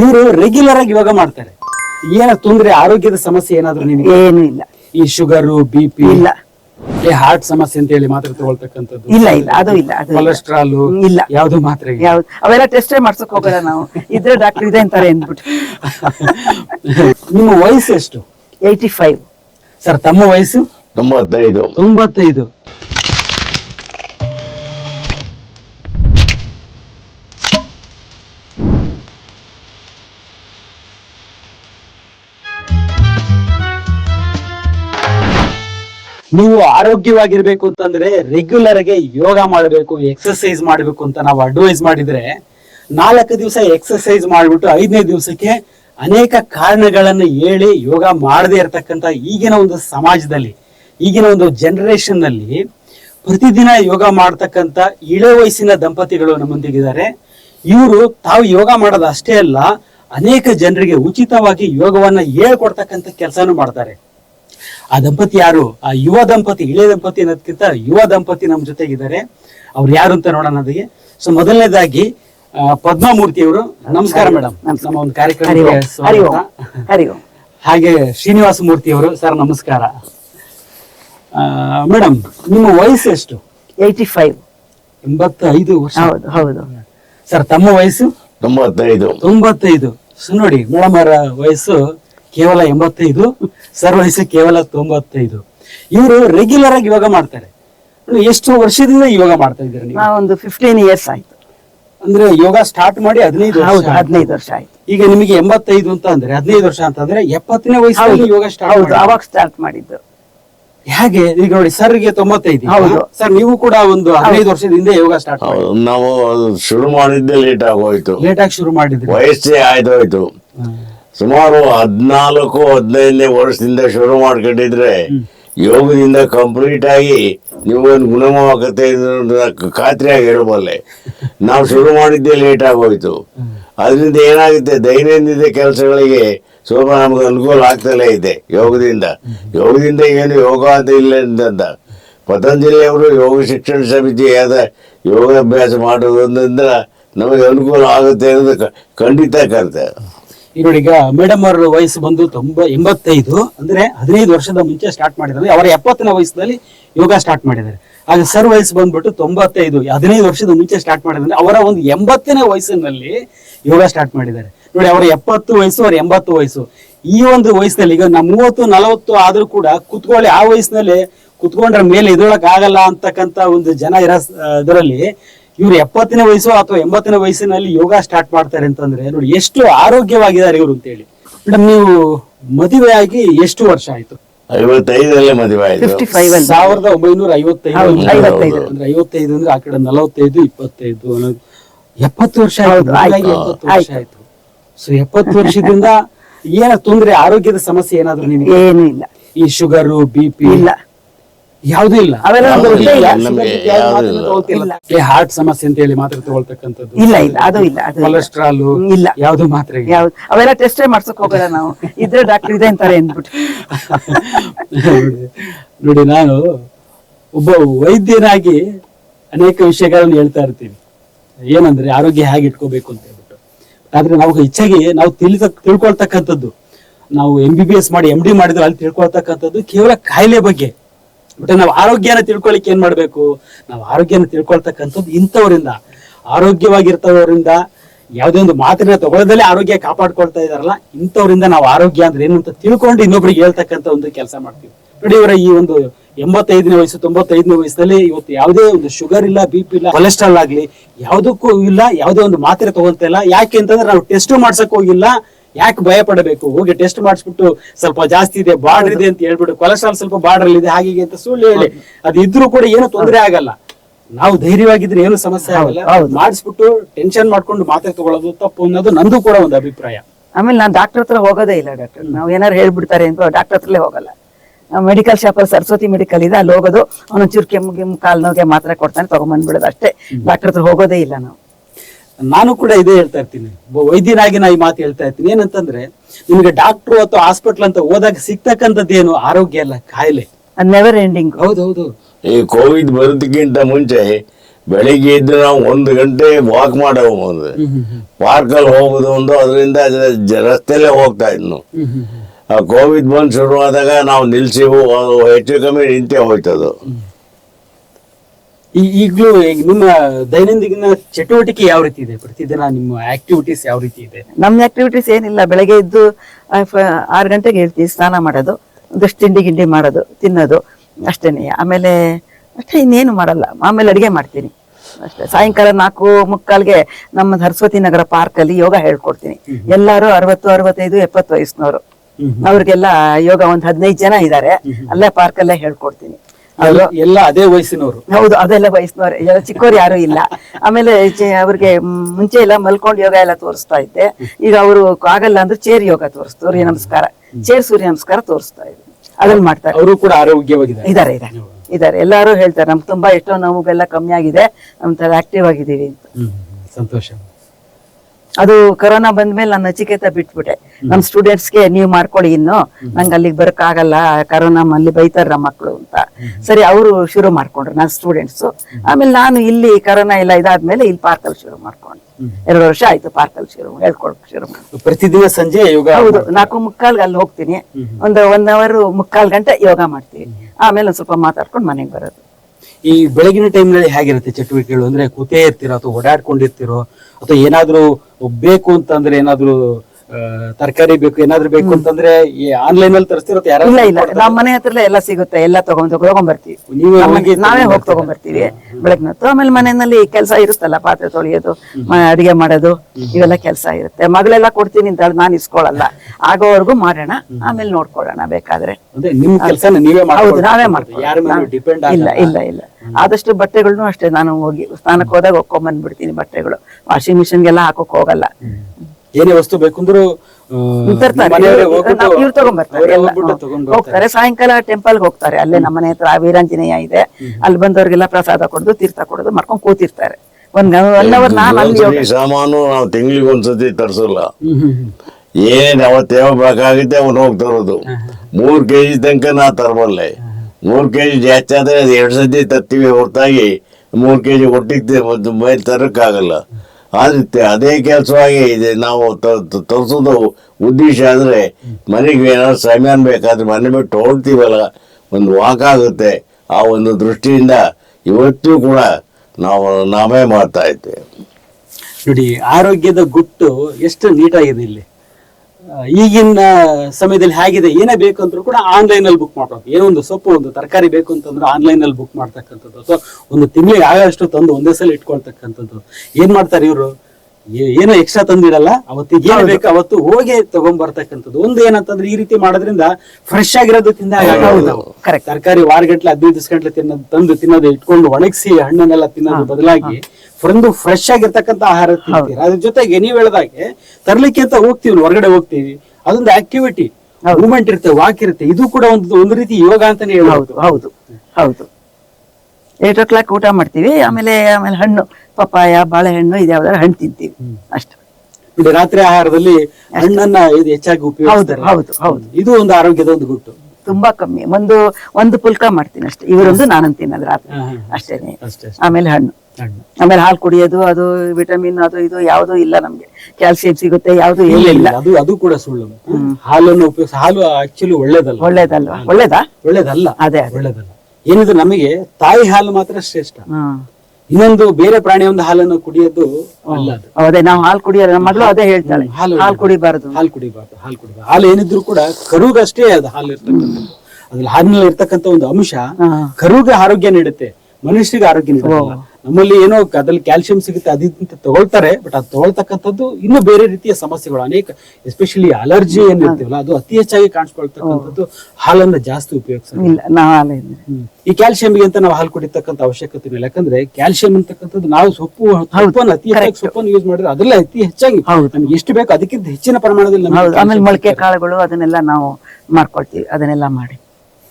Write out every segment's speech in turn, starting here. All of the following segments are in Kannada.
ಇವರು ರೆಗ್ಯುಲರ್ ಆಗಿ ಯೋಗ ಮಾಡ್ತಾರೆ. ಏನ ತೊಂದ್ರೆ ಆರೋಗ್ಯದ ಸಮಸ್ಯೆ ಏನಾದ್ರು ನಿಮಗೆ? ಏನು ಇಲ್ಲ. ಈ ಶುಗರ್ ಬಿ ಪಿ ಇಲ್ಲ. ಹಾರ್ಟ್ ಸಮಸ್ಯೆ ಅಂತ ಹೇಳಿ ಮಾತ್ರ ತಗೊಳ್ತಕ್ಕಂಥದ್ದು. ಇಲ್ಲ ಇಲ್ಲ. ಅದು ಇಲ್ಲ ಅದು ಇಲ್ಲ. ಕೊಲೆಸ್ಟ್ರಾಲ್ ಇಲ್ಲ. ಯಾವ್ದು ಮಾತ್ರ ಇಲ್ಲ. ಯಾವ್ದು? ಅವೆಲ್ಲ ಟೆಸ್ಟೇ ಮಾಡ್ಸಕ್ ಹೋಗಲ್ಲ ನಾವು. ಇದ್ರೆ ಡಾಕ್ಟರ್ ಇದೆ ಅಂತಾರೆ ಅಂದ್ಬಿಟ್ಟು. ನಿಮ್ಮ ವಯಸ್ಸು ಎಷ್ಟು? ಏಯ್ಟಿ ಫೈವ್ ಸರ್ ತಮ್ಮ ವಯಸ್ಸು? ತೊಂಬತ್ತೈದು. ತೊಂಬತ್ತೈದು. ನೀವು ಆರೋಗ್ಯವಾಗಿರ್ಬೇಕು ಅಂತಂದ್ರೆ ರೆಗ್ಯುಲರ್ ಆಗಿ ಯೋಗ ಮಾಡಬೇಕು ಎಕ್ಸರ್ಸೈಸ್ ಮಾಡಬೇಕು ಅಂತ ನಾವು ಅಡ್ವೈಸ್ ಮಾಡಿದ್ರೆ ನಾಲ್ಕು ದಿವಸ ಎಕ್ಸರ್ಸೈಸ್ ಮಾಡಿಬಿಟ್ಟು ಐದನೇ ದಿವಸಕ್ಕೆ ಅನೇಕ ಕಾರಣಗಳನ್ನು ಹೇಳಿ ಯೋಗ ಮಾಡದೇ ಇರತಕ್ಕಂತ ಈಗಿನ ಒಂದು ಸಮಾಜದಲ್ಲಿ, ಈಗಿನ ಒಂದು ಜನರೇಷನ್ನಲ್ಲಿ ಪ್ರತಿದಿನ ಯೋಗ ಮಾಡ್ತಕ್ಕಂತ ಇಳೆ ವಯಸ್ಸಿನ ದಂಪತಿಗಳು ನಮ್ಮೊಂದಿಗಿದ್ದಾರೆ ಇವರು ತಾವು ಯೋಗ ಮಾಡೋದು ಅಷ್ಟೇ ಅಲ್ಲ, ಅನೇಕ ಜನರಿಗೆ ಉಚಿತವಾಗಿ ಯೋಗವನ್ನ ಹೇಳ್ಕೊಡ್ತಕ್ಕಂಥ ಕೆಲಸನೂ ಮಾಡ್ತಾರೆ. ಆ ದಂಪತಿ ಯಾರು? ಆ ಯುವ ದಂಪತಿ ಇಳೆ ದಂಪತಿ ಅನ್ನೋದಕ್ಕಿಂತ ಯುವ ದಂಪತಿ ನಮ್ಮ ಜೊತೆಗಿದ್ದಾರೆ. ಅವ್ರು ಯಾರು ಅಂತ ನೋಡೋಣ ಅದಕ್ಕೆ ಸೊ ಮೊದಲನೇದಾಗಿ ಪದ್ಮಮೂರ್ತಿ ಅವರು. ನಮಸ್ಕಾರ ಮೇಡಮ್ ನಮ್ಮ ಒಂದು ಕಾರ್ಯಕ್ರಮಕ್ಕೆ ಸ್ವಾಗತ. ಹಾಗೆ ಶ್ರೀನಿವಾಸ ಮೂರ್ತಿ ಅವರು ಸರ್ ನಮಸ್ಕಾರ. ಮೇಡಮ್ ನಿಮ್ಮ ವಯಸ್ಸು ಎಷ್ಟು? ಏಯ್ಟಿ ಫೈವ್ ಎಂಬತ್ತೈದು ವರ್ಷ. ಹೌದು ಹೌದು. ಸರ್ ತಮ್ಮ ವಯಸ್ಸು? ತೊಂಬತ್ತೈದು. ತೊಂಬತ್ತೈದು. ಸೊ ನೋಡಿ ಮೇಡಮ್ ಅವರ ವಯಸ್ಸು ಕೇವಲ ಎಂಬತ್ತೈದು ಸರ್ ವಯಸ್ಸು ಕೇವಲ ತೊಂಬತ್ತೈದು. ಇವರು ರೆಗ್ಯುಲರ್ ಆಗಿ ಯೋಗ ಮಾಡ್ತಾರೆ. ಎಷ್ಟು ವರ್ಷದಿಂದ ಯೋಗ ಮಾಡ್ತಾ ಇದ್ದೀರಿ ನೀವು? ಒಂದು ಫಿಫ್ಟೀನ್ ಇಯರ್ಸ್ ಆಯ್ತು. ಅಂದ್ರೆ ಯೋಗ ಸ್ಟಾರ್ಟ್ ಮಾಡಿ ಹದಿನೈದು ವರ್ಷ ಹೌದು ಆಯ್ತು. ಹದಿನೈದು ವರ್ಷ ಆಯ್ತು. ಈಗ ನಿಮಗೆ ಎಂಬತ್ತೈದು ಅಂತ ಅಂದ್ರೆ ಹದಿನೈದು ವರ್ಷ ಅಂತಂದ್ರೆ ಎಪ್ಪತ್ತನೇ ವಯಸ್ಸಲ್ಲಿ ಯೋಗ ಸ್ಟಾರ್ಟ್ ಹೌದು ಅವಾಗ ಸ್ಟಾರ್ಟ್ ಮಾಡಿದ್ದು. ಹೇಗೆ? ಈಗ ನೋಡಿ ಸರ್ಗೆ ತೊಂಬತ್ತೈದು ಹೌದು. ಸರ್ ನೀವು ಕೂಡ ಒಂದು ಹದಿನೈದು ವರ್ಷದಿಂದ ಯೋಗ ಸ್ಟಾರ್ಟ್ ನಾವು ಶುರು ಮಾಡಿದ್ದೆ ಲೇಟ್ ಆಗೋಯ್ತು. ಲೇಟ್ ಆಗಿ ಶುರು ಮಾಡಿದ್ರಿ. ವಯಸ್ಸೇ ಆಯ್ತೋಯ್ತು ಹ್ಮ್. ಸುಮಾರು ಹದಿನಾಲ್ಕು ಹದಿನೈದನೇ ವರ್ಷದಿಂದ ಶುರು ಮಾಡ್ಕೊಂಡಿದ್ರೆ ಯೋಗದಿಂದ ಕಂಪ್ಲೀಟ್ ಆಗಿ ನೀವು ಒಂದು ಗುಣಮವಾಗತ್ತೆ ಖಾತ್ರಿಯಾಗಿ ಹೇಳಬಲ್ಲೆ ನಾವು ಶುರು ಮಾಡಿದ್ದೆ ಲೇಟ್ ಆಗೋಯ್ತು. ಅದರಿಂದ ಏನಾಗುತ್ತೆ? ದೈನಂದಿನ ಕೆಲಸಗಳಿಗೆ ಸ್ವಲ್ಪ ನಮ್ಗೆ ಅನುಕೂಲ ಆಗ್ತಲೇ ಇದೆ ಯೋಗದಿಂದ. ಯೋಗದಿಂದ ಏನು ಯೋಗ ಅಂತ ಇಲ್ಲ ಅಂತಂದ. ಪತಂಜಲಿಯವರು ಯೋಗ ಶಿಕ್ಷಣ ಸಮಿತಿಯಾದ ಯೋಗಾಭ್ಯಾಸ ಮಾಡೋದ್ರಿಂದ ನಮಗೆ ಅನುಕೂಲ ಆಗುತ್ತೆ ಅನ್ನೋದು ಖಂಡಿತ ಕರ್ತವ್ಯ ಈಗ ನೋಡಿ ಈಗ ಮೇಡಮ್ ಅವರ ವಯಸ್ಸು ಬಂದು ತೊಂಬ, ಎಂಬತ್ತೈದು. ಅಂದ್ರೆ ಹದಿನೈದು ವರ್ಷದ ಮುಂಚೆ ಸ್ಟಾರ್ಟ್ ಮಾಡಿದ್ದಾರೆ. ಅವರ ಎಪ್ಪತ್ತನೇ ವಯಸ್ಸಿನಲ್ಲಿ ಯೋಗ ಸ್ಟಾರ್ಟ್ ಮಾಡಿದ್ದಾರೆ. ಆಗ ಸರ್ ವಯಸ್ಸು ಬಂದ್ಬಿಟ್ಟು ತೊಂಬತ್ತೈದು, ಹದಿನೈದು ವರ್ಷದ ಮುಂಚೆ ಸ್ಟಾರ್ಟ್ ಮಾಡಿದ್ರೆ ಅವರ ಒಂದು ಎಂಬತ್ತನೇ ವಯಸ್ಸಿನಲ್ಲಿ ಯೋಗ ಸ್ಟಾರ್ಟ್ ಮಾಡಿದ್ದಾರೆ. ನೋಡಿ, ಅವರ ಎಪ್ಪತ್ತು ವಯಸ್ಸು, ಅವ್ರ ಎಂಬತ್ತು ವಯಸ್ಸು. ಈ ಒಂದು ವಯಸ್ಸಿನಲ್ಲಿ ಈಗ ನಾ ಮೂವತ್ತು, ನಲವತ್ತು ಆದ್ರೂ ಕೂಡ ಕುತ್ಕೊಳ್ಳಿ, ಆ ವಯಸ್ಸಿನಲ್ಲಿ ಕುತ್ಕೊಂಡ್ರ ಮೇಲೆ ಎದುರೊಳಕ್ ಆಗಲ್ಲ ಅಂತಕ್ಕಂತ ಒಂದು ಜನ ಇರೋ, ಇದರಲ್ಲಿ ಇವ್ರು ಎಪ್ಪತ್ತನೇ ವಯಸ್ಸು ಅಥವಾ ಎಂಬತ್ತನೇ ವಯಸ್ಸಿನಲ್ಲಿ ಯೋಗ ಸ್ಟಾರ್ಟ್ ಮಾಡ್ತಾರೆ ಅಂತಂದ್ರೆ ನೋಡಿ ಎಷ್ಟು ಆರೋಗ್ಯವಾಗಿದ್ದಾರೆ ಇವರು ಅಂತೇಳಿ. ಮೇಡಮ್ ನೀವು ಮದುವೆ ಆಗಿ ಎಷ್ಟು ವರ್ಷ ಆಯ್ತು? ಐವತ್ತೈದರಲ್ಲೇ ಮದುವೆ ಆಯ್ತು. ಅಲ್ಲಿ. ಸಾವಿರದ ಒಂಬೈನೂರ ಐವತ್ತೈದು ಅಂದ್ರೆ ಐವತ್ತೈದು. ಅಂದ್ರೆ ಐವತ್ತೈದು ಅಂದ್ರೆ ಆ ಕಡೆ ನಲವತ್ತೈದು ಇಪ್ಪತ್ತೈದು ಅನ್ನೋದು ಎಪ್ಪತ್ತು ವರ್ಷ ಎಪ್ಪತ್ತು ವರ್ಷ ಆಯ್ತು. ಆಯ್ತು. ಸೊ ಎಪ್ಪತ್ತು ವರ್ಷದಿಂದ ಏನ ತೊಂದ್ರೆ ಆರೋಗ್ಯದ ಸಮಸ್ಯೆ ಏನಾದ್ರು ನಿಮ್ಗೆ? ಏನು ಇಲ್ಲ. ಈ ಶುಗರು ಬಿ ಪಿ ಇಲ್ಲ. ಯಾವ್ದು ಇಲ್ಲ. ಈ ಹಾರ್ಟ್ ಸಮಸ್ಯೆ ಅಂತ ಹೇಳಿ ಮಾತ್ರ ತಗೊಳ್ತಕ್ಕಂಥದ್ದು. ಇಲ್ಲ ಇಲ್ಲ ಅದು ಇಲ್ಲ ಅದು. ಕೊಲೆಸ್ಟ್ರಾಲ್ ಇಲ್ಲ. ಯಾವ್ದು ಮಾತ್ರ ಇಲ್ಲ. ಯಾವ್ದು? ಅವೆಲ್ಲ ಟೆಸ್ಟೇ ಮಾಡ್ಸಕ್ ಹೋಗಲ್ಲ ನಾವು. ಇದ್ರೆ ಡಾಕ್ಟರ್ ಇದೆ ಅಂತಾರೆ ಅಂದ್ಬಿಟ್ಟು. ನೋಡಿ- ನಾನು ಒಬ್ಬ ವೈದ್ಯನಾಗಿ ಅನೇಕ ವಿಷಯಗಳನ್ನು ಹೇಳ್ತಾ ಇರ್ತೀನಿ. ಏನಂದ್ರೆ ಆರೋಗ್ಯ ಹೇಗೆ ಇಟ್ಕೋಬೇಕು ಅಂತ ಹೇಳ್ಬಿಟ್ಟು. ಆದ್ರೆ ನಾವು ಹೆಚ್ಚಾಗಿ ನಾವು ತಿಳಿ ತಿಳ್ಕೊಳ್ತಕ್ಕಂಥದ್ದು ನಾವು ಎಂ ಬಿ ಬಿ ಎಸ್ ಮಾಡಿ ಎಂ ಡಿ ಮಾಡಿದ್ರೆ ಅಲ್ಲಿ ತಿಳ್ಕೊಳ್ತಕ್ಕಂಥದ್ದು ಕೇವಲ ಕಾಯಿಲೆ ಬಗ್ಗೆ. ಬಟ್ ನಾವು ಆರೋಗ್ಯನ ತಿಳ್ಕೊಳ್ಳಿಕ್ಕೆ ಏನ್ ಮಾಡ್ಬೇಕು? ನಾವು ಆರೋಗ್ಯನ ತಿಳ್ಕೊಳ್ತಕ್ಕಂಥದ್ದು ಇಂಥವ್ರಿಂದ. ಆರೋಗ್ಯವಾಗಿರ್ತವರಿಂದ ಯಾವುದೇ ಒಂದು ಮಾತಿನ ತಗೊಳ್ಳೋದಲ್ಲಿ ಆರೋಗ್ಯ ಕಾಪಾಡ್ಕೊಳ್ತಾ ಇದಾರಲ್ಲ, ಇಂಥವ್ರಿಂದ ನಾವು ಆರೋಗ್ಯ ಅಂದ್ರೆ ಏನು ಅಂತ ತಿಳ್ಕೊಂಡು ಇನ್ನೊಬ್ರಿಗೆ ಹೇಳ್ತಕ್ಕಂಥ ಒಂದು ಕೆಲಸ ಮಾಡ್ತೀವಿ. ನೋಡಿ ಇವರ ಈ ಒಂದು ಎಂಬತ್ತೈದನೇ ವಯಸ್ಸು, ತೊಂಬತ್ತೈದನೇ ವಯಸ್ಸಲ್ಲಿ ಇವತ್ತು ಯಾವುದೇ ಒಂದು ಶುಗರ್ ಇಲ್ಲ ಬಿ ಪಿ ಇಲ್ಲ ಕೊಲೆಸ್ಟ್ರಾಲ್ ಆಗ್ಲಿ, ಯಾವುದಕ್ಕೂ ಇಲ್ಲ, ಯಾವುದೇ ಒಂದು ಮಾತ್ರೆ ತಗೊಂತ ಇಲ್ಲ. ಯಾಕೆ ಅಂತಂದ್ರೆ ನಾವು ಟೆಸ್ಟ್ ಮಾಡ್ಸಕ್ ಹೋಗಿಲ್ಲ. ಯಾಕೆ ಭಯ ಪಡಬೇಕು? ಹೋಗಿ ಟೆಸ್ಟ್ ಮಾಡಿಸ್ಬಿಟ್ಟು ಸ್ವಲ್ಪ ಜಾಸ್ತಿ ಇದೆ ಬಾರ್ಡರ್ ಇದೆ ಅಂತ ಹೇಳ್ಬಿಟ್ಟು ಕೊಲೆಸ್ಟ್ರಾಲ್ ಸ್ವಲ್ಪ ಬಾರ್ಡರ್ ಇದೆ ಹಾಗೆ ಅಂತ ಸುಳ್ಳು ಹೇಳಿ. ಅದು ಇದ್ರೂ ಕೂಡ ಏನು ತೊಂದರೆ ಆಗಲ್ಲ. ನಾವು ಧೈರ್ಯವಾಗಿದ್ರೆ ಏನು ಸಮಸ್ಯೆ ಆಗಲ್ಲ. ಮಾಡಿಸ್ಬಿಟ್ಟು ಟೆನ್ಷನ್ ಮಾಡ್ಕೊಂಡು ಮಾತ್ರೆ ತಗೊಳ್ಳೋದು ತಪ್ಪು ಅನ್ನೋದು ನಂದು ಕೂಡ ಒಂದು ಅಭಿಪ್ರಾಯ. ಆಮೇಲೆ ನಾನು ಡಾಕ್ಟರ್ ಹತ್ರ ಹೋಗೋದೇ ಇಲ್ಲ ಡಾಕ್ಟರ್ ನಾವು ಏನಾರು ಹೇಳ್ಬಿಡ್ತಾರೆ ಅಂತ ಡಾಕ್ಟರ್ ಹತ್ರಲೇ ಹೋಗಲ್ಲ. ಮೆಡಿಕಲ್ ಶಾಪ್ ಅಲ್ಲಿ ಸರಸ್ವತಿ ಮೆಡಿಕಲ್ ಇದೆ ಅಲ್ಲಿ ಹೋಗೋದು. ಅವನೊಂಚೂರು ಕೆಮ್ಮು ಕೆಮ್ಮು ಕಾಲ್ ನೋವಿಗೆ ಮಾತ್ರೆ ಕೊಡ್ತಾನೆ ತಗೊಂಡ್ಬಂದ್ಬಿಡೋದು ಅಷ್ಟೇ. ಡಾಕ್ಟರ್ ಹತ್ರ ಹೋಗೋದೇ ಇಲ್ಲ ನಾವು. ನಾನು ಕೂಡ ಇದೇ ಹೇಳ್ತಾ ಇರ್ತೀನಿ. ವೈದ್ಯರಾಗಿ ವೈದ್ಯನಾಗಿ ನಾ ಈ ಮಾತು ಹೇಳ್ತಾ ಇರ್ತೀನಿ. ಏನಂತಂದ್ರೆ ನಿಮ್ಗೆ ಡಾಕ್ಟ್ರು ಅಥವಾ ಹಾಸ್ಪಿಟಲ್ ಅಂತ ಹೋದಾಗ ಏನು? ಆರೋಗ್ಯ ಅಲ್ಲ ಕಾಯಿಲೆ. ನೆವರ್ ಎಂಡಿಂಗ್ ಹೌದೌದು. ಈ ಕೋವಿಡ್ ಬರೋದಕ್ಕಿಂತ ಮುಂಚೆ ಬೆಳಿಗ್ಗೆ ಎದ್ದು ನಾವು ಒಂದು ಗಂಟೆ ವಾಕ್ ಮಾಡಬಹುದು. ಪಾರ್ಕಲ್ಲಿ ಹೋಗುದು ಒಂದು ಅದರಿಂದ ರಸ್ತೆಯಲ್ಲೇ ಹೋಗ್ತಾ ಇದ್ನು. ಆ ಕೋವಿಡ್ ಬಂದು ಶುರುವಾದಾಗ ನಾವು ನಿಲ್ಸಿವು ಅದು ಹೆಚ್ಚು ಕಮ್ಮಿ ನಿಂತೇ ಹೋಯ್ತದು. ಈ ಈಗ್ಲೂ ಈಗ ನಿಮ್ಮ ದೈನಂದಿನ ಚಟುವಟಿಕೆ ಯಾವ ರೀತಿ ಇದೆ? ಪ್ರತಿದಿನ ನಿಮ್ಮ ಆಕ್ಟಿವಿಟೀಸ್ ಯಾವ ರೀತಿ ಇದೆ? ನಮ್ಮ ಆಕ್ಟಿವಿಟೀಸ್ ಏನಿಲ್ಲ. ಬೆಳಗ್ಗೆ ಎದ್ದು ಆ, ಆರು ಗಂಟೆಗೆ ಹೇಳ್ತೀವಿ ಸ್ನಾನ ಮಾಡೋದು ಒಂದಷ್ಟು ತಿಂಡಿ ಗಿಂಡಿ ಮಾಡೋದು ತಿನ್ನೋದು ಅಷ್ಟೇನೆ. ಆಮೇಲೆ ಅಷ್ಟೇ ಇನ್ನೇನು ಮಾಡಲ್ಲ. ಆಮೇಲೆ ಅಡಿಗೆ ಮಾಡ್ತೀನಿ. ಅಷ್ಟೇ. ಸಾಯಂಕಾಲ ನಾಲ್ಕು ಮುಕ್ಕಾಲ್ಗೆ ನಮ್ಮ ಸರಸ್ವತಿ ನಗರ ಪಾರ್ಕ್ ಅಲ್ಲಿ ಯೋಗ ಹೇಳ್ಕೊಡ್ತೀನಿ. ಎಲ್ಲರೂ ಅರವತ್ತು ಅರವತ್ತೈದು ಎಪ್ಪತ್ತು ವಯಸ್ಸಿನವರು. ಅವ್ರಿಗೆಲ್ಲ ಯೋಗ ಒಂದ್ ಹದಿನೈದು ಜನ ಇದ್ದಾರೆ ಅಲ್ಲೇ ಪಾರ್ಕ್ ಅಲ್ಲೇ ಹೇಳ್ಕೊಡ್ತೀನಿ. ಎಲ್ಲ- ಎಲ್ಲ ಅದೇ ವಯಸ್ಸಿನವರು. ಹೌದು ಅದೆಲ್ಲ ವಯಸ್ಸಿನವ್ರೆ. ಎಲ್ಲ ಚಿಕ್ಕವ್ರು ಯಾರು ಇಲ್ಲ. ಆಮೇಲೆ ಅವ್ರಿಗೆ ಮುಂಚೆ ಎಲ್ಲ ಮಲ್ಕೊಂಡು ಯೋಗ ಎಲ್ಲ ತೋರಿಸ್ತಾ ಇದ್ದೆ. ಈಗ ಅವರು ಆಗಲ್ಲ ಅಂದ್ರೆ ಚೇರ್ ಯೋಗ ತೋರಿಸ್ತು ಸೂರ್ಯ ನಮಸ್ಕಾರ ಚೇರ್ ಸೂರ್ಯ ನಮಸ್ಕಾರ ತೋರಿಸ್ತಾ ಇದ್ದೆ. ಅದನ್ನ ಮಾಡ್ತಾರೆ ಅವರು ಕೂಡ ಆರೋಗ್ಯವಾಗಿದ್ದಾರೆ. ಇದಾರೆ ಇದಾರೆ ಇದಾರೆ ಎಲ್ಲಾರು ಹೇಳ್ತಾರೆ ನಮ್ಗೆ ತುಂಬಾ ಎಷ್ಟೋ ನೋವುಗೆಲ್ಲ ಕಮ್ಮಿ ಆಗಿದೆ ನಮ್ ತರ ಆಕ್ಟಿವ್ ಆಗಿದ್ದೀವಿ ಅಂತ. ಸಂತೋಷ. ಅದು ಕೊರೋನಾ ಬಂದ್ಮೇಲೆ ನಾನು ನಚಿಕೇತ ಬಿಟ್ಬಿಟ್ಟೆ. ನಮ್ ಸ್ಟೂಡೆಂಟ್ಸ್ಗೆ ನೀವು ಮಾಡ್ಕೊಳ್ಳಿ ಇನ್ನು. ನಂಗೆ ಅಲ್ಲಿಗೆ ಬರಕ್ ಆಗಲ್ಲ ಕರೋನಾ ಅಲ್ಲಿ ಬೈತಾರ ಮಕ್ಕಳು ಅಂತ. ಸರಿ ಅವರು ಶುರು ಮಾಡ್ಕೊಂಡ್ರು ನನ್ನ ಸ್ಟೂಡೆಂಟ್ಸ್ ಆಮೇಲೆ ನಾನು ಇಲ್ಲಿ ಕರೋನಾ ಎಲ್ಲ ಇದಾದ್ಮೇಲೆ ಇಲ್ಲಿ ಪಾರ್ಕಲ್ಲಿ ಶುರು ಮಾಡ್ಕೊಂಡೆ. ಎರಡು ವರ್ಷ ಆಯ್ತು ಪಾರ್ಕಲ್ಲಿ ಶುರು ಹೇಳ್ಕೊಳಕ್ ಶುರು ಮಾಡಿ. ಪ್ರತಿದಿನ ಸಂಜೆ ಯೋಗ ಹೌದು ನಾಲ್ಕು ಮುಕ್ಕಾಲ್ಗೆ ಅಲ್ಲಿ ಹೋಗ್ತೀನಿ. ಒಂದು ಒನ್ ಅವರ್ ಮುಕ್ಕಾಲ್ ಗಂಟೆ ಯೋಗ ಮಾಡ್ತೀವಿ. ಆಮೇಲೆ ಒಂದ್ ಸ್ವಲ್ಪ ಮಾತಾಡ್ಕೊಂಡು ಮನೆಗೆ ಬರೋದು. ಈ ಬೆಳಗಿನ ಟೈಮ್ನಲ್ಲಿ ಹೇಗಿರುತ್ತೆ ಚಟುವಟಿಕೆಗಳು ಅಂದ್ರೆ ಕೂತೇ ಇರ್ತೀರೋ ಅಥವಾ ಓಡಾಡ್ಕೊಂಡಿರ್ತೀರೋ ಅಥವಾ ಏನಾದರೂ ಬೇಕು ಅಂತಂದ್ರೆ ಏನಾದ್ರೂ ತರಕಾರಿ ಬೇಕು ಏನಾದ್ರು ಬೇಕು ಅಂತಂದ್ರೆ ಈ ಆನ್ಲೈನ್ ಅಲ್ಲಿ ತರಿಸ್ತಿರೋ ಅಥವಾ ಯಾರಾದ್ರೂ ಇಲ್ಲ ಇಲ್ಲ. ನಮ್ಮ ಮನೆ ಹತ್ರ ಎಲ್ಲ ಸಿಗುತ್ತೆ. ಎಲ್ಲ ತಗೊಂಡ್ ತಗೊಂಡ್ ಬರ್ತೀವಿ ನೀವೇ ನಾವೇ ಹೋಗಿ ತಗೊಂಡ್ ಬರ್ತೀವಿ ಬೆಳಗ್ನ ಹೊತ್ತು. ಆಮೇಲೆ ಮನೆಯಲ್ಲಿ ಕೆಲಸ ಇರುತ್ತಲ್ಲ ಪಾತ್ರೆ ತೊಳೆಯೋದು ಅಡಿಗೆ ಮಾಡೋದು ಇವೆಲ್ಲ ಕೆಲಸ ಇರುತ್ತೆ. ಮಗಳೆಲ್ಲ ಕೊಡ್ತೀನಿ ಅಂತ ಹೇಳಿ ನಾನು ಇಸ್ಕೊಳಲ್ಲ. ಆಗೋವರೆಗೂ ಮಾಡೋಣ. ಆಮೇಲೆ ನೋಡ್ಕೊಳ್ಳೋಣ ಬೇಕಾದ್ರೆ. ನಿಮ್ ನೀವೇ ಹೌದು ನಾವೇ ಮಾಡ್ತೀವಿ ಇಲ್ಲ ಇಲ್ಲ ಇಲ್ಲ. ಆದಷ್ಟು ಬಟ್ಟೆಗಳನ್ನು ಅಷ್ಟೇ. ನಾನು ಹೋಗಿ ಸ್ನಾನಕ್ಕೆ ಹೋದಾಗ ಒಕ್ಕೊಂಡ್ ಬಂದ್ಬಿಡ್ತೀನಿ ಬಟ್ಟೆಗಳು. ವಾಷಿಂಗ್ ಮಿಷಿನ್ಗೆಲ್ಲ ಹಾಕೋಕ್ ಹೋಗಲ್ಲ. ಏನೇ ವಸ್ತು ಬೇಕಂದ್ರು. ಹೋಗ್ತಾರೆ. ಸಾಯಂಕಾಲ ಟೆಂಪಲ್ ಹೋಗ್ತಾರೆ. ಅಲ್ಲೇ ನಮ್ಮ ಮನೆ ಹತ್ರ ವೀರಾಂಜನೇಯ ಇದೆ. ಅಲ್ಲಿ ಬಂದವರಿಗೆಲ್ಲ ಪ್ರಸಾದ ಕೊಡೋದು ತೀರ್ಥ ಕೊಡೋದು ಮಾಡ್ಕೊಂಡು ಕೂತಿರ್ತಾರೆ. ಒಂದ್ ಒನ್ ಅವರ್ ನಾನು ಅಲ್ಲಿ ಸಾಮಾನು ನಾವು ತಿಂಗಳಿಗೆ ಒಂದ್ಸತಿ ತರಿಸಲ್ಲ. ಏನ್ ಅವತ್ತು ಬೇಕಾಗಿದ್ದೆ ಅವನು ಹೋಗಿ ತರೋದು. ಮೂರ್ ಕೆಜಿ ತನಕ ನಾ ತರಬಲ್ಲೆ ಮೂರ್ ಕೆಜಿ ಜಾಸ್ತಿ ಆದ್ರೆ ಅದು ಎರಡು ಸತಿ ತರ್ತೀವಿ ಹೊರತಾಗಿ. ಮೂರ್ ಕೆಜಿ ಒಟ್ಟಿಗೆ ಮೈಲ್ ಮೇಲೆ ತರಕ್ಕಾಗಲ್ಲ. ಆದ್ರೆ ತೆ- ಅದೇ ಕೆಲಸವಾಗಿ ಇದೆ. ನಾವು ತರ್ಸೋದು ಉದ್ದೇಶ ಅಂದರೆ ಮನೆಗೆ ಏನಾದ್ರು ಸಾಮಾನು ಬೇಕಾದ್ರೆ ಮನೆ ಬಿಟ್ಟು ಹೋಗ್ತೀವಲ್ಲ, ಒಂದು ವಾಕ್ ಆಗುತ್ತೆ. ಆ ಒಂದು ದೃಷ್ಟಿಯಿಂದ ಇವತ್ತೂ ಕೂಡ ನಾವು ನಾವೇ ಮಾಡ್ತಾ ಇದ್ದೇವೆ. ನೋಡಿ, ಆರೋಗ್ಯದ ಗುಟ್ಟು ಎಷ್ಟು ನೀಟಾಗಿದೆ ಇಲ್ಲಿ. ಈಗಿನ ಸಮಯದಲ್ಲಿ ಹೇಗಿದೆ, ಏನೇ ಬೇಕು ಅಂದ್ರೂ ಕೂಡ ಆನ್ಲೈನ್ ಅಲ್ಲಿ ಬುಕ್ ಮಾಡೋದು ಏನೋ ಒಂದು ಸೊಪ್ಪು, ಒಂದು ತರಕಾರಿ ಬೇಕು ಅಂತಂದ್ರೆ ಆನ್ಲೈನ್ ಅಲ್ಲಿ ಬುಕ್ ಮಾಡ್ತಕ್ಕಂಥದ್ದು. ಅಥವಾ ಒಂದು ತಿಂಗಳಿಗೆ ಆಗಷ್ಟು ತಂದು ಒಂದೇ ಸಲ ಇಟ್ಕೊಳ್ತಕ್ಕಂಥದ್ದು. ಏನ್ ಮಾಡ್ತಾರೆ ಇವರು? ಏನೋ ಎಕ್ಸ್ಟ್ರಾ ತಂದಿರಲ್ಲ? ಅವತ್ತಿಗೆ ಏನ್ ಬೇಕು ಅವತ್ತು ಹೋಗಿ ತಗೊಂಡ್ಬರ್ತಕ್ಕಂಥದ್ದು ಒಂದು ಏನಂತಂದ್ರೆ ಈ ರೀತಿ ಮಾಡೋದ್ರಿಂದ ಫ್ರೆಶ್ ಆಗಿರೋದು ತಿಂದಾಗ. ತರಕಾರಿ ವಾರಗಟ್ಲೆ ಹದಿನೈದು ಗಂಟ್ಲೆ ತಿನ್ನೋದು ತಂದು ತಿನ್ನೋದು ಇಟ್ಕೊಂಡು ಒಣಗಿಸಿ ಹಣ್ಣನ್ನೆಲ್ಲ ತಿನ್ನೋದು ಬದಲಾಗಿ ಒಂದು ಫ್ರೆಶ್ ಆಗಿರ್ತಕ್ಕಂಥ ಆಹಾರ ತಿಂತೀರ? ಅದ್ರ ಜೊತೆಗೆ ನೀವ್ ಹೇಳ್ದಾಗೆ ತರ್ಲಿಕ್ಕೆ ಅಂತ ಹೋಗ್ತೀವಿ ಹೊರಗಡೆ ಹೋಗ್ತೀವಿ. ಅದೊಂದು ಆಕ್ಟಿವಿಟಿ ಮೂವ್ಮೆಂಟ್ ಇರುತ್ತೆ ವಾಕ್ ಇರುತ್ತೆ. ಇದು ಕೂಡ ಒಂದು ಒಂದು ರೀತಿ ಯೋಗ ಅಂತಾನೆ ಹೌದು ಹೇಳ್ಬೋದು. ಹೌದು ಹೌದು ಏಟ್ ಓ ಕ್ಲಾಕ್ ಊಟ ಮಾಡ್ತೀವಿ ಆಮೇಲೆ ಆಮೇಲೆ ಹಣ್ಣು. ಪಪ್ಪಾಯ ಬಾಳೆಹಣ್ಣು ಇದ್ಯಾವ್ದಾರು ಹಣ್ಣು ತಿಂತೀವಿ. ಅಷ್ಟೇ. ಇದು ರಾತ್ರಿ ಆಹಾರದಲ್ಲಿ ಹಣ್ಣನ್ನ ಇದು ಹೆಚ್ಚಾಗಿ ಉಪಯೋಗಿಸ್ತಾರೆ. ಹೌದು, ಹೌದು. ಇದು ಒಂದು ಆರೋಗ್ಯದ ಒಂದು ಗುಟ್ಟು. ತುಂಬಾ ಕಮ್ಮಿ. ಒಂದು ಒಂದು ಪುಲ್ಕ ಮಾಡ್ತೀನಿ ಅಷ್ಟೇ. ಇವರೊಂದು ನಾನೊಂದು ತಿನ್ನೋದು ರಾತ್ರಿ. ಅಷ್ಟೇನೆ ಅಷ್ಟೇ. ಆಮೇಲೆ ಹಣ್ಣು. ಆಮೇಲೆ ಹಾಲು ಕುಡಿಯೋದು ಅದು ವಿಟಮಿನ್ ಅದು ಇದು ಯಾವುದು ಇಲ್ಲ ನಮ್ಗೆ. ಕ್ಯಾಲ್ಸಿಯಂ ಸಿಗುತ್ತೆ ಯಾವುದು ಇಲ್ಲ, ಅದು ಅದು ಕೂಡ ಸುಳ್ಳು. ಹಾಲನ್ನು ಉಪಯೋಗಿಸ ಹಾಲು ಆಕ್ಚುಲಿ ಒಳ್ಳೇದಲ್ಲ. ಒಳ್ಳೇದಲ್ವಾ? ಒಳ್ಳೇದಾ? ಒಳ್ಳೇದಲ್ಲ. ಅದೇ ಒಳ್ಳೇದಲ್ಲ. ಏನಿದ್ರೆ ನಮಗೆ ತಾಯಿ ಹಾಲು ಮಾತ್ರ ಶ್ರೇಷ್ಠ. ಇನ್ನೊಂದು ಬೇರೆ ಪ್ರಾಣಿ ಒಂದು ಹಾಲನ್ನು ಕುಡಿಯೋದು ಅದು. ನಾವು ಹಾಲು ಕುಡಿಯೋದು ನಮ್ಮ ಮಗಳು ಅದೇ ಹೇಳ್ತಾಳೆ. ಹಾಲು ಕುಡಿಬಾರದು. ಹಾಲು ಕುಡಿಬಾರದು ಹಾಲು ಕುಡಿಬಾರ್ದು. ಹಾಲು ಏನಿದ್ರು ಕೂಡ ಕರುಗಷ್ಟೇ ಅದು ಹಾಲು ಇರ್ತಕ್ಕಂಥದ್ದು. ಅದ್ರಲ್ಲಿ ಹಾಲಿನಲ್ಲಿ ಇರ್ತಕ್ಕಂಥ ಒಂದು ಅಂಶ. ಕರುಗೆ ಆರೋಗ್ಯ ನೀಡುತ್ತೆ ಮನುಷ್ಯರಿಗೆ ಆರೋಗ್ಯ ನೀಡುತ್ತಲ್ಲ ನಮ್ಮಲ್ಲಿ ಏನೋ ಅದ್ರಲ್ಲಿ ಕ್ಯಾಲ್ಸಿಯಂ ಸಿಗುತ್ತೆ ಅದಿಂತ ತಗೊಳ್ತಾರೆ ಬಟ್ ಅದು ತಗೊಳ್ತಕ್ಕಂಥದ್ದು ಇನ್ನೂ ಬೇರೆ ರೀತಿಯ ಸಮಸ್ಯೆಗಳು. ಅನೇಕ ಎಸ್ಪೆಷಲಿ ಅಲರ್ಜಿ ಏನಿರ್ತೀವಲ್ಲ ಅದು ಅತಿ ಹೆಚ್ಚಾಗಿ ಕಾಣಿಸ್ಕೊಳ್ತಕ್ಕಂಥದ್ದು ಹಾಲನ್ನ ಜಾಸ್ತಿ ಉಪಯೋಗಿಸೋದು. ಈ ಕ್ಯಾಲ್ಸಿಯಂಗೆ ಅಂತ ನಾವು ಹಾಲು ಕುಡಿತಕ್ಕಂಥ ಅವಶ್ಯಕತೆ ಇಲ್ಲ. ಯಾಕಂದ್ರೆ ಕ್ಯಾಲ್ಸಿಯಂ ಅಂತಕ್ಕಂಥದ್ದು ನಾವು ಸೊಪ್ಪು ಸೊಪ್ಪನ್ನು ಅತಿ ಹೆಚ್ಚಾಗಿ ಸೊಪ್ಪನ್ನು ಯೂಸ್ ಮಾಡಿದ್ರೆ ಅದೆಲ್ಲ ಅತಿ ಹೆಚ್ಚಾಗಿ. ನಮ್ಗೆ ಎಷ್ಟು ಬೇಕು ಅದಕ್ಕಿಂತ ಹೆಚ್ಚಿನ ಪ್ರಮಾಣದಲ್ಲಿ ಆಮೇಲೆ ಮೊಳಕೆ ಕಾಳುಗಳು ಅದನ್ನೆಲ್ಲ ನಾವು ಮಾಡ್ಕೊಳ್ತೀವಿ ಅದನ್ನೆಲ್ಲ ಮಾಡಿ.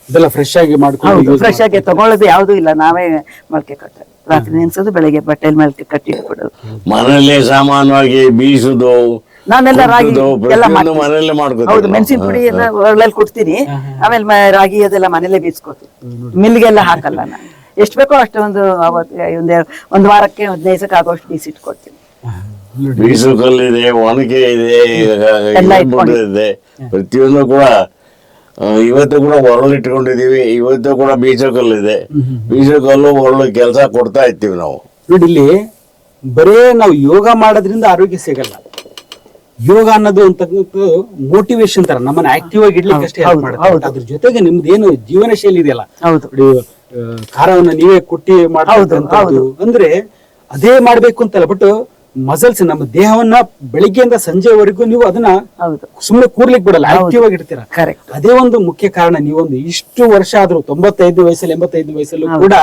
ಇದೆಲ್ಲ ಫ್ರೆಶ್ ಆಗಿ ಮಾಡ್ಕೊಂಡು ಫ್ರೆಶ್ ಆಗಿ ತಗೊಳ್ಳೋದು ಯಾವುದೂ ಇಲ್ಲ ನಾವೇ ಮೊಳಕೆ ಕಟ್ಟೋದು. ರಾತ್ರಿ ನೆನ್ಸೋದು ಬೆಳಗ್ಗೆ ಬಟ್ಟೆ ಮೇಲೆ ಕಟ್ಟಿ ಇಟ್ಬಿಡೋದು ಮನೆಯಲ್ಲೇ ಸಾಮಾನ್ಯವಾಗಿ ಬೀಸುದು ನಾನೆಲ್ಲ ರಾಗಿ ಎಲ್ಲ ಮಾಡ್ತೀನಿ. ಮನೆಯಲ್ಲೇ ಹೌದು ಮಾಡ್ಕೋತೀವಿ ಮೆಣಸಿನ ಪುಡಿ ಎಲ್ಲ ಒರಳಲ್ಲಿ ಕುಟ್ತೀನಿ ಆಮೇಲೆ ಮ- ರಾಗಿ ಅದೆಲ್ಲ ಮನೇಲೆ ಬೀಸ್ಕೋತೀನಿ. ಮಿಲ್ಗೆಲ್ಲ ಹಾಕಲ್ಲ ನಾನು. ಎಷ್ಟು ಬೇಕೋ ಅಷ್ಟೊಂದು ಅವತ್ತು ಒಂದ್ ಒಂದು ವಾರಕ್ಕೆ ಹದಿನೈದು ದಿವಸಕ್ಕೆ ಆಗೋಷ್ಟು ಬೀಸಿ ಇಟ್ಕೊಡ್ತೀನಿ ನೋಡಿ. ಬೀಸು ಕಲ್ಲಿದೆ ಒನಕೆ ಇದೆ ಎಲ್ಲ ಇದೆ ಪ್ರತಿಯೊಂದು ಕೂಡ ಇವತ್ತು ಕೂಡ ಒರಳು ಇಟ್ಕೊಂಡಿದೀವಿ ಇವತ್ತು ಕೂಡ ಬೀಜಕಲ್ಲು ಇದೆ ಬೀಜಕಲ್ಲು ಕಲ್ಲು ಒರಳು ಕೆಲಸ ಕೊಡ್ತಾ ಇರ್ತೀವಿ ನಾವು. ನೋಡಿ ಇಲ್ಲಿ ಬರೇ ನಾವು ಯೋಗ ಮಾಡೋದ್ರಿಂದ ಆರೋಗ್ಯ ಸಿಗಲ್ಲ. ಯೋಗ ಅನ್ನೋದು ಅಂತಕ್ಕಂಥದ್ದು ಮೋಟಿವೇಶನ್ ತರ ನಮ್ಮನ್ನ ಆಕ್ಟಿವ್ ಆಗಿ ಇಡ್ಲಿಕ್ಕೆ ಅಷ್ಟೇ help ಮಾಡುತ್ತೆ. ಅದ್ರ ಜೊತೆಗೆ ನಿಮ್ದು ಏನು ಜೀವನ ಶೈಲಿ ಇದೆಯಲ್ಲ? ಹೌದು. ನೋಡಿ, ಆ, ಖಾರವನ್ನ ನೀವೇ ಕುಟ್ಟಿ ಮಾಡ್ತಕ್ಕಂಥದ್ದು ಅಂದ್ರೆ ಅದೇ ಮಾಡ್ಬೇಕು ಅಂತಲ್ಲ ಬಟ್ ಮಸಲ್ಸ್ ನಮ್ಮ ದೇಹವನ್ನ ಬೆಳಿಗ್ಗೆಯಿಂದ ಸಂಜೆವರೆಗೂ ನೀವು ಅದನ್ನ ಸುಮ್ಮನೆ ಕೂರ್ಲಿಕ್ಕೆ ಬಿಡಲ್ಲ ಆಕ್ಟಿವ್ ಆಗಿ ಇಡ್ತೀರಾ ಕರೆಕ್ಟ್ ಅದೇ ಒಂದು ಮುಖ್ಯ ಕಾರಣ ನೀವೊಂದು ಇಷ್ಟು ವರ್ಷ ಆದ್ರೂ ತೊಂಬತ್ತೈದು ವಯಸ್ಸಲ್ಲಿ ಎಂಬತ್ತೈದು ವಯಸ್ಸಲ್ಲೂ ಕೂಡ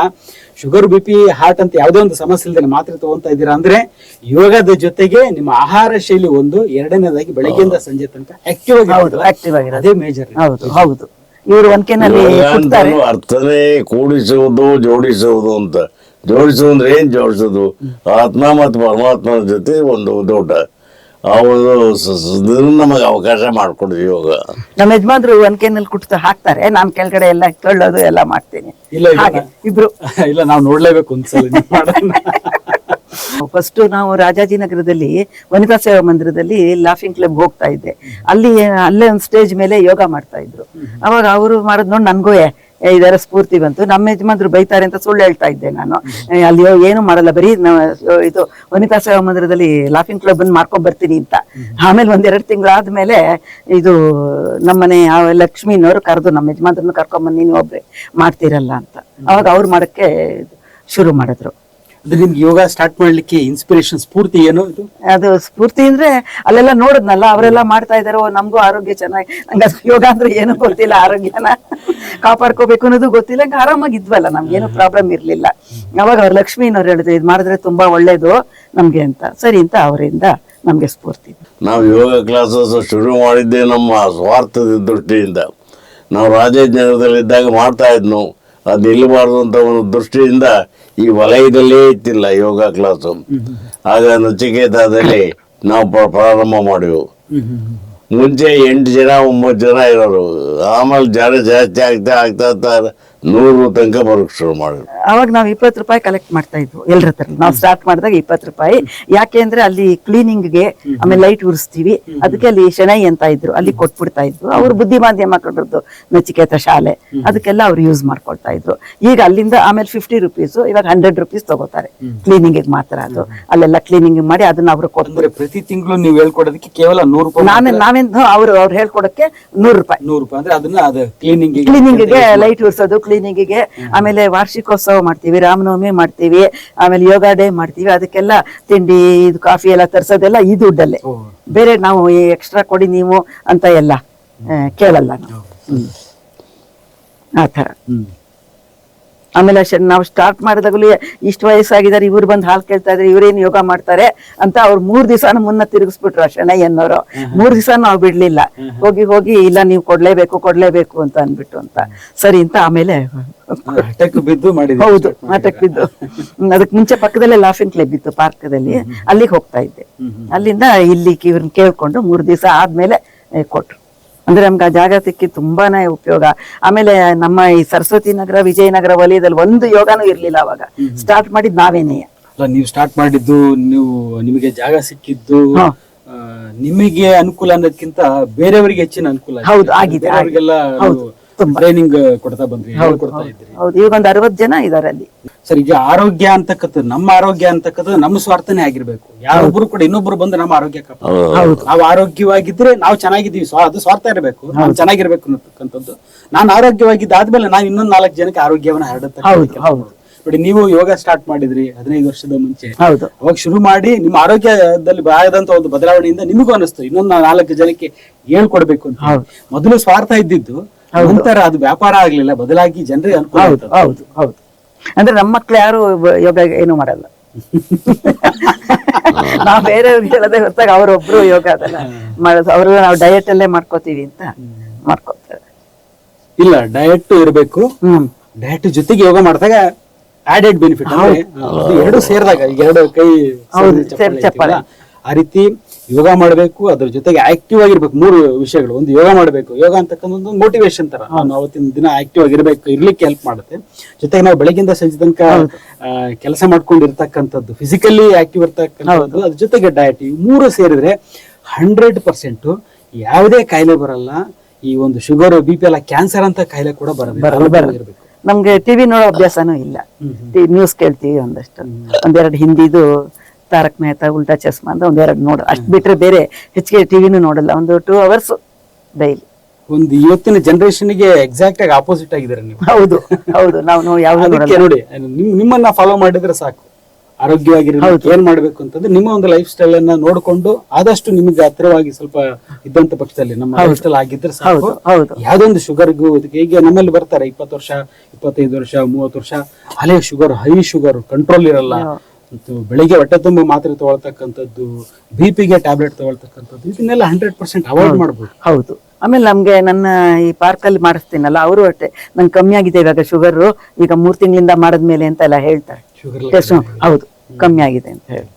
ಶುಗರ್ ಬಿ ಪಿ ಹಾರ್ಟ್ ಅಂತ ಯಾವುದೇ ಒಂದು ಸಮಸ್ಯೆ ಇಲ್ಲದೆ ಮಾತ್ರೆ ತಗೊಂತಾ ಇದ್ದೀರಾ ಅಂದ್ರೆ ಯೋಗದ ಜೊತೆಗೆ ನಿಮ್ಮ ಆಹಾರ ಶೈಲಿ ಒಂದು ಎರಡನೇದಾಗಿ ಬೆಳಗ್ಗೆಯಿಂದ ಸಂಜೆ ತನಕ ಆಕ್ಟಿವ್ ಆಗಿ ಆಕ್ಟಿವ್ ಆಗಿ ಅದೇ ಮೇಜರ್ ಹೌದು ಹೌದು. ಇವರು ಅರ್ಥನೇ ಕೂಡಿಸುವುದು ಜೋಡಿಸುವುದು ಅಂತ. ಜೋಡಿಸುವುದು ಅಂದ್ರೆ ಏನ್ ಜೋಡಿಸೋದು? ಆತ್ಮ ಮತ್ತು ಪರಮಾತ್ಮನ ಜೊತೆ ಒಂದು ದೊಡ್ಡ ಅವರು ನಮಗೆ ಅವಕಾಶ ಮಾಡ್ಕೊಡ್ತೀವಿ ಯೋಗ. ನಮ್ಮ ಯಜಮಾನ್ರು ಒನ್ಕೆನಲ್ಲಿ ಕುಟ್ತು ಹಾಕ್ತಾರೆ ನಾನ್ ಕೆಳಗಡೆ ಎಲ್ಲ ತೊಳ್ಳೋದು ಎಲ್ಲ ಮಾಡ್ತೀನಿ. ಇಲ್ಲ ಇಬ್ರು. ಇಲ್ಲ ನಾವು ನೋಡ್ಲೇಬೇಕು ಒಂದ್ಸಲ. ಫಸ್ಟ್ ನಾವು ರಾಜಾಜಿನಗರದಲ್ಲಿ ವನಿತಾ ಸೇವಾ ಮಂದಿರದಲ್ಲಿ ಲಾಫಿಂಗ್ ಕ್ಲಬ್ ಹೋಗ್ತಾ ಇದ್ದೆ. ಅಲ್ಲಿ ಅಲ್ಲೇ ಒಂದು ಸ್ಟೇಜ್ ಮೇಲೆ ಯೋಗ ಮಾಡ್ತಾ ಇದ್ರು. ಅವಾಗ ಅವರು ಮಾಡೋದ್ ನೋಡಿ ನನ್ಗೂ ಇದರ ಸ್ಫೂರ್ತಿ ಬಂತು. ನಮ್ಮ ಯಜಮಾನ್ರು ಬೈತಾರೆ ಅಂತ ಸುಳ್ಳು ಹೇಳ್ತಾ ಇದ್ದೆ ನಾನು. ಅಲ್ಲಿ ಏನು ಮಾಡಲ್ಲ. ಬರೀ ಇದು ವನಿತಾ ಸೇವಾ ಮಂದಿರದಲ್ಲಿ ಲಾಫಿಂಗ್ ಕ್ಲಬ್ ಅನ್ನು ಮಾಡ್ಕೊಂಡ್ ಬರ್ತೀನಿ ಅಂತ. ಆಮೇಲೆ ಒಂದೆರಡು ತಿಂಗಳಾದ್ಮೇಲೆ ಇದು ನಮ್ಮನೆ ಲಕ್ಷ್ಮೀನವರು ಕರೆದು ನಮ್ಮ ಯಜಮಾನ್ರನ್ನ ಕರ್ಕೊಂಬಂದು ನೀನು ಒಬ್ರೆ ಮಾಡ್ತೀರಲ್ಲ ಅಂತ. ಅವಾಗ ಅವ್ರು ಮಾಡಕ್ಕೆ ಶುರು ಮಾಡಿದ್ರು. ಅಂದ್ರೆ ನಿಮ್ಗೆ ಯೋಗ ಸ್ಟಾರ್ಟ್ ಮಾಡ್ಲಿಕ್ಕೆ ಇನ್ಸ್ಪಿರೇಷನ್ ಸ್ಫೂರ್ತಿ ಏನು ಇದು? ಅದು ಸ್ಫೂರ್ತಿ ಅಂದ್ರೆ ಅಲ್ಲೆಲ್ಲ ನೋಡದ್ನಲ್ಲ ಅವರೆಲ್ಲ ಮಾಡ್ತಾ ಇದಾರೆ ಓ ನಮಗೂ ಆರೋಗ್ಯ ಚೆನ್ನಾಗಿ ನಂಗೆ ಅದು ಯೋಗ ಅಂದ್ರೆ ಏನು ಗೊತ್ತಿಲ್ಲ ಆರೋಗ್ಯನ ಕಾಪಾಡ್ಕೋಬೇಕು ಅನ್ನೋದು ಗೊತ್ತಿಲ್ಲ ಹಂಗೆ ಆರಾಮಾಗಿ ಇದ್ವಲ್ಲ ನಮ್ಗೇನು ಪ್ರಾಬ್ಲಮ್ ಇರ್ಲಿಲ್ಲ. ಅವಾಗ ಅವ್ರು ಲಕ್ಷ್ಮೀನವ್ರು ಹೇಳಿದ್ರು ಇದು ಮಾಡಿದ್ರೆ ತುಂಬಾ ಒಳ್ಳೇದು ನಮ್ಗೆ ಅಂತ. ಸರಿ ಅಂತ ಅವರಿಂದ ನಮ್ಗೆ ಸ್ಫೂರ್ತಿ. ನಾವು ಯೋಗ ಕ್ಲಾಸಸ್ ಶುರು ಮಾಡಿದ್ದೆ ನಮ್ಮ ಸ್ವಾರ್ಥದ ದೃಷ್ಟಿಯಿಂದ. ನಾವು ರಾಜೇಂದ್ರದಲ್ಲಿದ್ದಾಗ ಮಾಡ್ತಾ ಇದ್ನು ಅದು ನಿಲ್ಲಬಾರ್ದು ಅಂತ ಒಂದು ದೃಷ್ಟಿಯಿಂದ ಈ ವಲಯದಲ್ಲೇ ಇತ್ತಿಲ್ಲ ಯೋಗ ಕ್ಲಾಸು. ಆಗ ನಚಿಕೇತದಲ್ಲಿ ನಾವು ಪ್ರಾರಂಭ ಮಾಡಿವು ಮುಂಚೆ ಎಂಟು ಜನ, ಒಂಬತ್ತು ಜನ ಇರೋರು. ಆಮೇಲೆ ಜನ ಜಾಸ್ತಿ ಆಗ್ತಾ ಆಗ್ತಾ ನೂರು ತನಕ ಬರೋಕ್ ಶುರು ಮಾಡಿದ್ರು. ಅವಾಗ ನಾವು ಇಪ್ಪತ್ತು ರೂಪಾಯಿ ಕಲೆಕ್ಟ್ ಮಾಡ್ತಾ ಇದ್ವು ಎಲ್ಲರ ಹತ್ರ. ನಾವು ಸ್ಟಾರ್ಟ್ ಮಾಡಿದಾಗ ಇಪ್ಪತ್ತು ರೂಪಾಯಿ. ಯಾಕೆ ಅಂದ್ರೆ ಅಲ್ಲಿ ಕ್ಲೀನಿಂಗ್ಗೆ ಆಮೇಲೆ ಲೈಟ್ ಉರಿಸ್ತೀವಿ. ಅದಕ್ಕೆ ಅಲ್ಲಿ ಶೆಣೈ ಅಂತ ಇದ್ರು. ಅಲ್ಲಿ ಕೊಟ್ಬಿಡ್ತಾ ಇದ್ರು. ಅವ್ರು ಬುದ್ಧಿಮಾಂದ್ಯ ಮಕ್ಕಳದ್ದು ನಚಿಕೇತ ಶಾಲೆ. ಅದಕ್ಕೆಲ್ಲ ಅವ್ರು ಯೂಸ್ ಮಾಡ್ಕೊಳ್ತಾ ಇದ್ರು. ಈಗ ಅಲ್ಲಿಂದ ಆಮೇಲೆ ಫಿಫ್ಟಿ ರುಪೀಸ್ ಇವಾಗ ಹಂಡ್ರೆಡ್ ರುಪೀಸ್ ತಗೋತಾರೆ. ಕ್ಲೀನಿಂಗ್ ಮಾತ್ರ ಅದು. ಅಲ್ಲೆಲ್ಲ ಕ್ಲೀನಿಂಗ್ ಮಾಡಿ ಅದನ್ನ ಅವರು ಕೊಡ್ತಾರೆ ಪ್ರತಿ ತಿಂಗಳು ನೀವು ಹೇಳ್ಕೊಡೋದಕ್ಕೆ ಕೇವಲ ನೂರು ರೂಪಾಯಿ ನಾವೇ ನಾವೇನ್ ಅವ್ರು ಅವ್ರು ಹೇಳ್ಕೊಡಕ್ಕೆ ನೂರು ರೂಪಾಯಿ. ನೂರು ರೂಪಾಯಿ. ಅಂದ್ರೆ ಅದನ್ನ ಅದು ಕ್ಲೀನಿಂಗ್ ಕ್ಲೀನಿಂಗ್ಗೆ ಲೈಟ್ ಉರ್ಸೋದು ಕ್ಲೀನಿಂಗ್ಗೆ ಆಮೇಲೆ ವಾರ್ಷಿಕೋತ್ಸವ ಮಾಡ್ತೀವಿ ರಾಮನವಮಿ ಮಾಡ್ತೀವಿ ಆಮೇಲೆ ಯೋಗ ಡೇ ಮಾಡ್ತೀವಿ ಅದಕ್ಕೆಲ್ಲ ತಿಂಡಿ ಇದು ಕಾಫಿ ಎಲ್ಲ ತರ್ಸೋದೆಲ್ಲ ಈ ದುಡ್ಡಲ್ಲೇ. ಬೇರೆ ನಾವು ಎಕ್ಸ್ಟ್ರಾ ಕೊಡಿ ನೀವು ಅಂತ ಎಲ್ಲ ಕೇಳಲ್ಲ ಆ ಥರ. ಆಮೇಲೆ ಅಷ್ಟೇ ನಾವು ಸ್ಟಾರ್ಟ್ ಮಾಡಿದಾಗಲೂ ಇಷ್ಟು ವಯಸ್ಸಾಗಿದ್ದಾರೆ ಇವ್ರು ಬಂದು ಹಾಲು ಕೇಳ್ತಾ ಇದ್ರೆ ಇವ್ರೇನು ಯೋಗ ಮಾಡ್ತಾರೆ ಅಂತ ಅವ್ರು ಮೂರ್ ದಿವಸನ ಮುನ್ನ ತಿರುಗಿಸ್ಬಿಟ್ರು ಶಣಯ್ಯನವರು ಮೂರ್ ದಿವಸ ನಾವು ಬಿಡ್ಲಿಲ್ಲ. ಹೋಗಿ ಹೋಗಿ ಇಲ್ಲ ನೀವು ಕೊಡ್ಲೇಬೇಕು ಕೊಡ್ಲೇಬೇಕು ಅಂತ ಅನ್ಬಿಟ್ಟು ಅಂತ. ಸರಿ ಅಂತ ಆಮೇಲೆ ಬಿದ್ದು ಹೌದು ಮಾಟಕ್ ಬಿದ್ದು. ಅದಕ್ಕೆ ಮುಂಚೆ ಪಕ್ಕದಲ್ಲೇ ಲಾಫಿಂಗ್ ಕ್ಲಬ್ ಇತ್ತು ಪಾರ್ಕದಲ್ಲಿ. ಅಲ್ಲಿಗೆ ಹೋಗ್ತಾ ಇದ್ದೆ. ಅಲ್ಲಿಂದ ಇಲ್ಲಿ ಇವ್ರನ್ನ ಕೇಳ್ಕೊಂಡು ಮೂರ್ ದಿವಸ ಆದ್ಮೇಲೆ ಕೊಟ್ರು. ಅಂದ್ರೆ ನಮ್ಗೆ ಆ ಜಾಗ ಸಿಕ್ಕಿ ತುಂಬಾನೇ ಉಪಯೋಗ ಆಮೇಲೆ ನಮ್ಮ ಈ ಸರಸ್ವತಿ ನಗರ ವಿಜಯನಗರ ವಲಯದಲ್ಲಿ ಒಂದು ಯೋಗನೂ ಇರ್ಲಿಲ್ಲ ಅವಾಗ ಸ್ಟಾರ್ಟ್ ಮಾಡಿದ್ ನಾವೇನೇ ನೀವು ಸ್ಟಾರ್ಟ್ ಮಾಡಿದ್ದು ನೀವು ನಿಮಗೆ ಜಾಗ ಸಿಕ್ಕಿದ್ದು. ನಿಮಗೆ ಅನುಕೂಲ ಅನ್ನೋದಕ್ಕಿಂತ ಬೇರೆಯವರಿಗೆ ಹೆಚ್ಚಿನ ಅನುಕೂಲ. ಹೌದು, ಆಗಿದೆ, ಅವರಿಗೆಲ್ಲ. ಟ್ರೈನಿಂಗ್ ಕೊಡ್ತಾ ಬಂದ್ರಿ ಹೇಳ್ಕೊಡ್ತಾ ಇದ್ರಿ ಹೌದು ಈಗ ಒಂದು ಅರವತ್ ಜನ ಇದಾರೆ ಅಲ್ಲಿ. ಸರ್ ಈಗ ಆರೋಗ್ಯ ಅಂತಕ್ಕದ್ದು ನಮ್ಮ ಆರೋಗ್ಯ ಅಂತಕ್ಕದ್ದು ನಮ್ಮ ಸ್ವಾರ್ಥನೇ ಆಗಿರ್ಬೇಕು. ಯಾರೊಬ್ರು ಕೂಡ ಇನ್ನೊಬ್ರು ಬಂದು ನಮ್ಮ ಆರೋಗ್ಯ ಕಾಪಾಡ ನಾವು ಆರೋಗ್ಯವಾಗಿದ್ರೆ ನಾವು ಚೆನ್ನಾಗಿದ್ದೀವಿ. ಸ್ವ ಅದು ಸ್ವಾರ್ಥ ಇರಬೇಕು. ನಾವು ಚೆನ್ನಾಗಿರ್ಬೇಕು ಅನ್ನತಕ್ಕಂಥದ್ದು. ನಾನು ಆರೋಗ್ಯವಾಗಿದ್ದಾದ್ಮೇಲೆ ನಾನು ಇನ್ನೊಂದ್ ನಾಲ್ಕು ಜನಕ್ಕೆ ಆರೋಗ್ಯವನ್ನ ಹರಡುತ್ತೆ ಹೌದು ಹೌದು. ನೋಡಿ ನೀವು ಯೋಗ ಸ್ಟಾರ್ಟ್ ಮಾಡಿದ್ರಿ ಹದಿನೈದು ವರ್ಷದ ಮುಂಚೆ. ಹೌದು. ಅವಾಗ ಶುರು ಮಾಡಿ ನಿಮ್ಮ ಆರೋಗ್ಯದಲ್ಲಿ ಆದಂತ ಒಂದು ಬದಲಾವಣೆಯಿಂದ ನಿಮಗೂ ಅನಿಸ್ತು. ಇನ್ನೊಂದು ನಾಲ್ಕು ಜನಕ್ಕೆ ಹೇಳ್ಕೊಡ್ಬೇಕು ಅಂತ. ಹೌದು. ಮೊದಲು ಸ್ವಾರ್ಥ ಇದ್ದಿದ್ದು ನಂತರ ಅದು ವ್ಯಾಪಾರ ಆಗ್ಲಿಲ್ಲ ಬದಲಾಗಿ ಜನರಿಗೆ ಅನುಕೂಲ ಹೌದು ಹೌದು ಹೌದು. ಅಂದ್ರೆ ನಮ್ಮ ಮಕ್ಳು ಯಾರು ಯೋಗ ಏನು ಮಾಡಲ್ಲ. ನಾವ್ ಬೇರೆಯವ್ರಿಗೆ ಹೇಳದೆ ಹೊರತಾಗ ಅವ್ರೊಬ್ರು ಯೋಗ ಅದಲ್ಲ ಮಾಡೋದು ಅವರು ನಾವು ಡಯಟ್ ಅಲ್ಲೇ ಮಾಡ್ಕೋತೀವಿ ಅಂತ ಮಾಡ್ಕೋತಾರೆ. ಇಲ್ಲ ಡಯಟ್ ಇರಬೇಕು. ಹ್ಮ್. ಡಯಟ್ ಜೊತೆಗೆ ಯೋಗ ಮಾಡಿದಾಗ ಆಡೆಡ್ ಬೆನಿಫಿಟ್ ಎರಡು ಸೇರಿದಾಗ ಎರಡು ಕೈ ಚಪ್ಪಾಳೆ. ಆ ರೀತಿ ಯೋಗ ಮಾಡಬೇಕು ಅದ್ರ ಜೊತೆಗೆ ಆಕ್ಟಿವ್ ಆಗಿರ್ಬೇಕು. ಮೂರು ವಿಷಯಗಳು. ಒಂದು ಯೋಗ ಮಾಡಬೇಕು. ಯೋಗ ಅಂತಕ್ಕಂಥದ್ದು ಮೋಟಿವೇಶನ್ ತರ. ನಾವು ಅವತ್ತಿನ ದಿನ ಆಕ್ಟಿವ್ ಆಗಿರ್ಬೇಕು ಇರ್ಲಿಕ್ಕೆ ಹೆಲ್ಪ್ ಮಾಡುತ್ತೆ. ಜೊತೆಗೆ ನಾವು ಬೆಳಗಿಂದ ಸಂಜೆ ತನಕ ಕೆಲಸ ಮಾಡ್ಕೊಂಡು ಇರ್ತಕ್ಕಂಥದ್ದು ಫಿಸಿಕಲಿ ಆಕ್ಟಿವ್ ಇರ್ತಕ್ಕಂಥದ್ದು ಅದ್ರ ಜೊತೆಗೆ ಡಯಟ್ ಈ ಮೂರು ಸೇರಿದ್ರೆ ಹಂಡ್ರೆಡ್ ಪರ್ಸೆಂಟ್ ಯಾವುದೇ ಕಾಯಿಲೆ ಬರಲ್ಲ. ಈ ಒಂದು ಶುಗರ್ ಬಿ ಪಿ ಎಲ್ಲ ಕ್ಯಾನ್ಸರ್ ಅಂತ ಕಾಯಿಲೆ ಕೂಡ ಬರಲ್ಲ. ನಮ್ಗೆ ಟಿವಿ ನೋಡೋ ಅಭ್ಯಾಸನೂ ಇಲ್ಲ. ನ್ಯೂಸ್ ಕೇಳ್ತೀವಿ ಒಂದಷ್ಟು. ಒಂದೆರಡು ಹಿಂದಿದು ತಾರಕ್ ಮೆಹತಾ ಉಲ್ಟಾ ಚಸ್ಮಾ ಅಂತ ಒಂದೆರಡು ನೋಡ್. ಅಷ್ಟು ಬಿಟ್ರೆ ಬೇರೆ ಹೆಚ್ಚಿಗೆ ಟಿವಿನೂ ನೋಡಲ್ಲ. ಒಂದು ಟೂ ಅವರ್ಸ್ ಡೈಲಿ ಒಂದು ಇವತ್ತಿನ ಜನರೇಷನ್ಗೆ ಎಕ್ಸಾಕ್ಟ್ ಆಗಿ ಆಪೋಸಿಟ್ ಆಗಿದ್ದಾರೆ ನೀವು? ಹೌದು ಹೌದು. ನಾವು ಯಾವ್ದು ನೋಡಿ ನಿಮ್- ನಿಮ್ಮನ್ನ ಫಾಲೋ ಮಾಡಿದ್ರೆ ಸಾಕು. ಆರೋಗ್ಯವಾಗಿರಬೇಕು ಏನ್ ಮಾಡ್ಬೇಕು ಅಂತಂದ್ರೆ ನಿಮ್ಮ ಒಂದು ಲೈಫ್ ಸ್ಟೈಲ್ ಅನ್ನ ನೋಡ್ಕೊಂಡು ಆದಷ್ಟು ನಿಮಗೆ ಹತ್ತಿರವಾಗಿ ಸ್ವಲ್ಪ ಇದ್ದಂತ ಪಕ್ಷದಲ್ಲಿ ನಮ್ಮ ಲೈಫ್ ಸ್ಟೈಲ್ ಆಗಿದ್ರೆ ಸಾಕು. ಹೌದು ಹೌದು. ಯಾವ್ದೊಂದು ಶುಗರ್ಗೂ ಈಗ ನಮ್ಮಲ್ಲಿ ಬರ್ತಾರೆ ಇಪ್ಪತ್ತು ವರ್ಷ ಇಪ್ಪತ್ತೈದು ವರ್ಷ ಮೂವತ್ತು ವರ್ಷ. ಹಳೆ ಶುಗರ್ ಹೈ ಶುಗರ್ ಕಂಟ್ರೋಲ್ ಇರಲ್ಲ. ಮತ್ತು ಬೆಳಿಗ್ಗೆ ಹೊಟ್ಟೆ ತುಂಬ ಮಾತ್ರೆ ತಗೊಳ್ತಕ್ಕಂಥದ್ದು ಬಿ ಪಿಗೆ ಟ್ಯಾಬ್ಲೆಟ್ ತಗೊಳ್ತಕ್ಕಂಥದ್ದು ಇದನ್ನೆಲ್ಲ ಹಂಡ್ರೆಡ್ ಪರ್ಸೆಂಟ್ ಅವಾಯ್ಡ್ ಮಾಡ್ಬೋದು. ಹೌದು. ಆಮೇಲೆ ನಮ್ಗೆ ನನ್ನ ಈ ಪಾರ್ಕಲ್ಲಿ ಮಾಡಿಸ್ತೀನಲ್ಲ ಅವರು ಅಷ್ಟೇ. ನಂಗೆ ಕಮ್ಮಿ ಆಗಿದೆ ಇವಾಗ ಶುಗರ್ ಈಗ ಮೂರ್ ತಿಂಗಳಿಂದ ಮಾಡಿದ್ಮೇಲೆ ಅಂತ ಎಲ್ಲ ಹೇಳ್ತಾರೆ ಶುಗರ್ ಟೆಸ್ಟ್ ಹೌದು ಕಮ್ಮಿ ಆಗಿದೆ ಅಂತ ಹೇಳಿ